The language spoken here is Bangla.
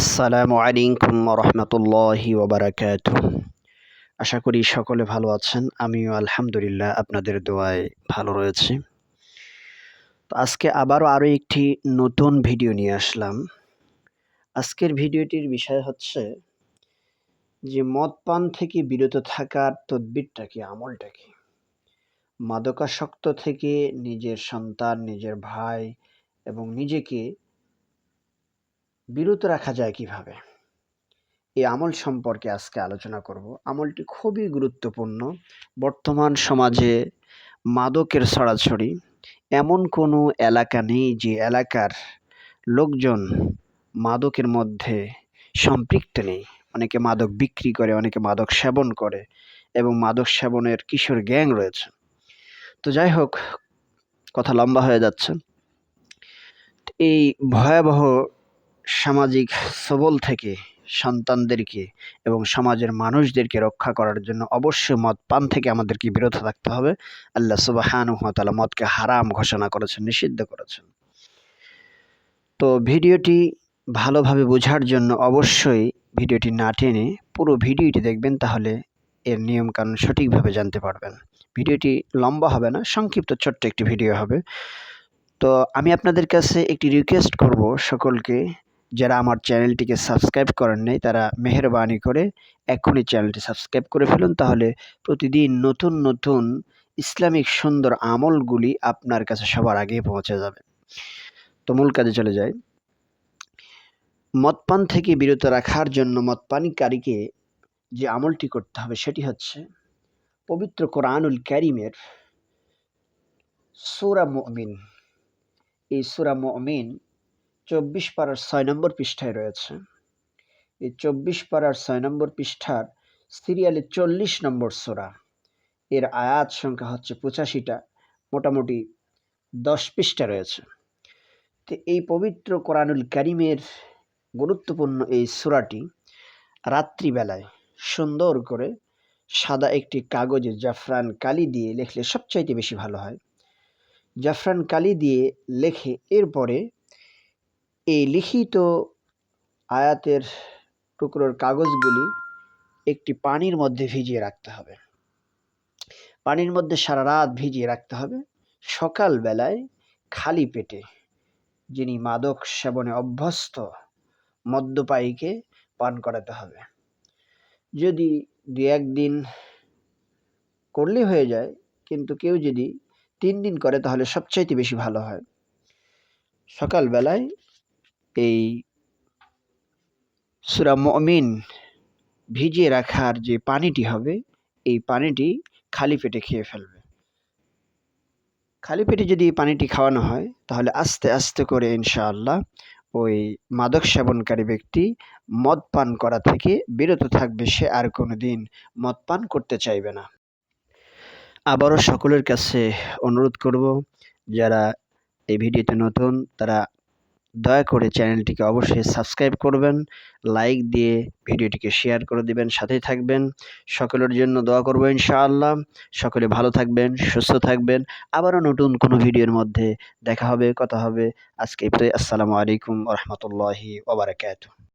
আসসালামু আলাইকুম রহমতুল্লাহি ওবরাকাত আশা করি সকলে ভালো আছেন। আমিও আলহামদুলিল্লাহ আপনাদের দোয়ায় ভালো রয়েছি। তো আজকে আবারও আরও একটি নতুন ভিডিও নিয়ে আসলাম। আজকের ভিডিওটির বিষয় হচ্ছে যে মদ পান থেকে বিরত থাকার তদ্বিরটা কি, আমলটা কি? মাদকাসক্ত থেকে নিজের সন্তান, নিজের ভাই এবং নিজেকে বিরত রাখা যায় কীভাবে? এই আমল সম্পর্কে আজকে আলোচনা করব। আমলটি খুবই গুরুত্বপূর্ণ। বর্তমান সমাজে মাদকের ছড়াছড়ি এমন কোনো এলাকা নেই যে এলাকার লোকজন মাদকের মধ্যে সম্পৃক্ত নেই। অনেকে মাদক বিক্রি করে, অনেকে মাদক সেবন করে এবং মাদক সেবনের কিশোর গ্যাং রয়েছে। তো যাই হোক, কথা লম্বা হয়ে যাচ্ছে। এই ভয়াবহ সামাজিক সবল থেকে সন্তানদেরকে এবং সমাজের মানুষদেরকে রক্ষা করার জন্য অবশ্যই মদ পান থেকে আমাদেরকে বিরত থাকতে হবে। আল্লাহ সুবাহানুহতালা মদকে হারাম ঘোষণা করেছেন, নিষিদ্ধ করেছেন। তো ভিডিওটি ভালোভাবে বোঝার জন্য অবশ্যই ভিডিওটি না টেনে পুরো ভিডিওটি দেখবেন, তাহলে এর নিয়মকানুন সঠিকভাবে জানতে পারবেন। ভিডিওটি লম্বা হবে না, সংক্ষিপ্ত ছোট্ট একটি ভিডিও হবে। তো আমি আপনাদের কাছে একটি রিকোয়েস্ট করব সকলকে যারা আমার চ্যানেলটিকে সাবস্ক্রাইব করেন নাই, তারা মেহরবানি করে এখনই চ্যানেলটি সাবস্ক্রাইব করে ফেলুন। তাহলে প্রতিদিন নতুন নতুন ইসলামিক সুন্দর আমলগুলি আপনার কাছে সবার আগে পৌঁছে যাবে। তো মূল কাজে চলে যায় মদপান থেকে বিরত রাখার জন্য মদপানকারীকে যে আমলটি করতে হবে, সেটি হচ্ছে পবিত্র কোরআনুল ক্যারিমের সুরা মমিন। এই সুরা মমিন চব্বিশ পাড়ার ছয় নম্বর পৃষ্ঠায় রয়েছে। এই চব্বিশ পাড়ার ছয় নম্বর পৃষ্ঠার সিরিয়ালে চল্লিশ নম্বর সোরা, এর আয়াত সংখ্যা হচ্ছে পঁচাশিটা, মোটামুটি দশ পৃষ্ঠা রয়েছে। তো এই পবিত্র কোরআনুল করিমের গুরুত্বপূর্ণ এই সুরাটি রাত্রিবেলায় সুন্দর করে সাদা একটি কাগজে জাফরান কালি দিয়ে লেখলে সবচাইতে বেশি ভালো হয়। জাফরান কালি দিয়ে লেখে এরপরে এই লিখিত আয়াতের টুকরোর কাগজগুলি একটি পানির মধ্যে ভিজিয়ে রাখতে হবে। পানির মধ্যে সারা রাত ভিজিয়ে রাখতে হবে। সকালবেলায় খালি পেটে যিনি মাদক সেবনে অভ্যস্ত, মদ্যপায়ীকে পান করাতে হবে। যদি দু একদিন করলে হয়ে যায়, কিন্তু কেউ যদি তিন দিন করে তাহলে সবচাইতে বেশি ভালো হয়। সকালবেলায় এই সুরা মমিন ভিজিয়ে রাখার যে পানিটি হবে, এই পানিটি খালি পেটে খেয়ে ফেলবে। খালি পেটে যদি এই পানিটি খাওয়ানো হয়, তাহলে আস্তে আস্তে করে ইনশাআল্লাহ ওই মাদক সেবনকারী ব্যক্তি মদ পান করা থেকে বিরত থাকবে, সে আর কোনো দিন মদ পান করতে চাইবে না। আবারও সকলের কাছে অনুরোধ করব, যারা এই ভিডিওতে নতুন, তারা দয়া করে চ্যানেলটিকে অবশ্যই সাবস্ক্রাইব করবেন, লাইক দিয়ে ভিডিওটিকে শেয়ার করে দিবেন, সাথেই থাকবেন। সকলের জন্য দোয়া করব ইনশাআল্লাহ। সকলে ভালো থাকবেন, সুস্থ থাকবেন। আবারও নতুন কোনো ভিডিওর মধ্যে দেখা হবে, কথা হবে। আজকে আসসালামু আলাইকুম রহমতুল্লাহি ওবরাকাতু